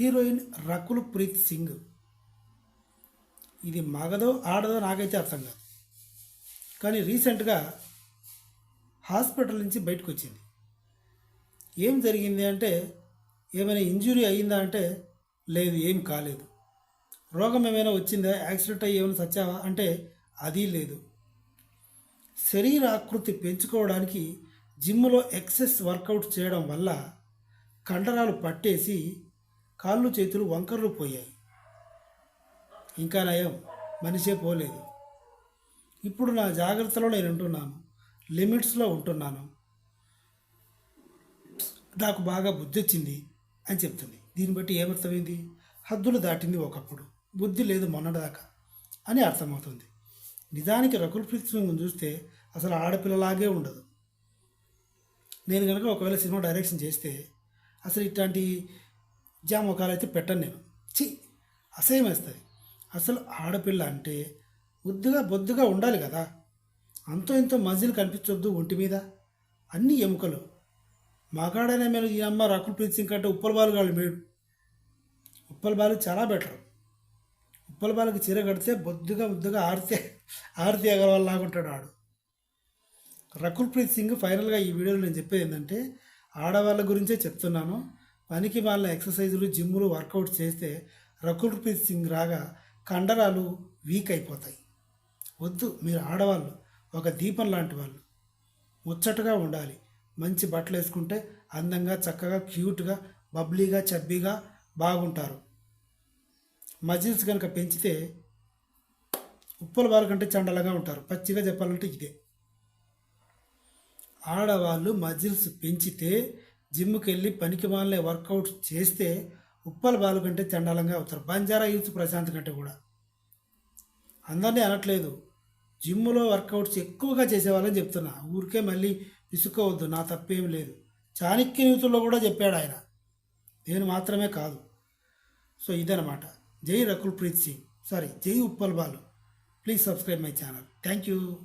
Heroine Rakul Preet Singh. ఇది మగదో ఆడదో నాకైతే అర్థం కాదు. కానీ రీసెంట్గా హాస్పిటల్ నుంచి బయటకు వచ్చింది. ఏం జరిగింది అంటే ఏమైనా ఇంజురీ అయ్యిందా అంటే లేదు ఏం కాలేదు. రోగం ఏమైనా వచ్చిందా యాక్సిడెంట్ అయ్యి ఏమైనా చచ్చావా అంటే అది లేదు. శరీర ఆకృతి పెంచుకోవడానికి జిమ్లో ఎక్సెస్ వర్కౌట్ చేయడం వల్ల కండరాలు పట్టేసి కాళ్ళు చేతులు వంకర్లు పోయాయి. ఇంకా నయం మనిషే పోలేదు. ఇప్పుడు నా జాగ్రత్తలో నేను ఉంటున్నాను లిమిట్స్లో ఉంటున్నాను. నాకు బాగా బుద్ధి వచ్చింది అని చెప్తుంది. దీన్ని బట్టి ఏమర్థమైంది? హద్దులు దాటింది ఒకప్పుడు. బుద్ధి లేదు మొన్నటిదాకా అని అర్థమవుతుంది. నిజానికి రకుల్ ప్రీత్ సింగ్ చూస్తే అసలు ఆడపిల్లలాగే ఉండదు. నేను కనుక ఒకవేళ సినిమా డైరెక్షన్ చేస్తే అసలు ఇట్లాంటి జామకాలు అయితే పెట్టను నేను. చి అసహ్యం వేస్తుంది అసలు ఆడపిల్ల అంటే ముద్దుగా బొద్దుగా ఉండాలి కదా. అంతో ఇంతో మజిలు కనిపించొద్దు ఒంటి మీద. అన్ని ఎముకలు. మగాడనే మేము ఈ అమ్మ రకుల్ ప్రీత్ సింగ్ కంటే ఉప్పల బాలు కాళ్ళు మేడు ఉప్పల బాలు చాలా బెటర్. ఉప్పల బాలుకి చీర కడితే బొద్దుగా ముద్దుగా ఆరితే ఆరతి అగర్వాల్ లాగుంటాడు ఆడు. రకుల్ ప్రీత్ సింగ్ ఫైనల్గా ఈ వీడియోలో నేను చెప్పేది ఏంటంటే ఆడవాళ్ళ గురించే చెప్తున్నాను. పనికి వాళ్ళ ఎక్సర్సైజులు జిమ్ములు వర్కౌట్ చేస్తే రకుల్ ప్రీత్ సింగ్ రాగా కండరాలు వీక్ అయిపోతాయి. వద్దు మీరు ఆడవాళ్ళు ఒక దీపం లాంటి వాళ్ళు. ముచ్చటగా ఉండాలి. మంచి బట్టలు వేసుకుంటే అందంగా చక్కగా క్యూట్గా బబ్లీగా చబ్బీగా బాగుంటారు. మజిల్స్ కనుక పెంచితే ఉప్పుల వాళ్ళ కంటే చండలగా ఉంటారు. పచ్చిగా చెప్పాలంటే ఇదే. ఆడవాళ్ళు మజిల్స్ పెంచితే జిమ్కి వెళ్ళి పనికి మాలనే వర్కౌట్ చేస్తే ఉప్పల బాలు కంటే చండాలంగా అవుతారు. బంజారా యూత్ ప్రశాంత్ కంటే కూడా. అందరినీ అనట్లేదు. జిమ్లో వర్కౌట్స్ ఎక్కువగా చేసేవాళ్ళని చెప్తున్నా. ఊరికే మళ్ళీ విసుకోవద్దు నా తప్పేం లేదు. చాణక్య యూత్లో కూడా చెప్పాడు ఆయన. నేను మాత్రమే కాదు. సో ఇదనమాట జై రకుల్ ప్రీత్ సింగ్. సారీ జై Uppal Balu. Please subscribe my channel. Thank you.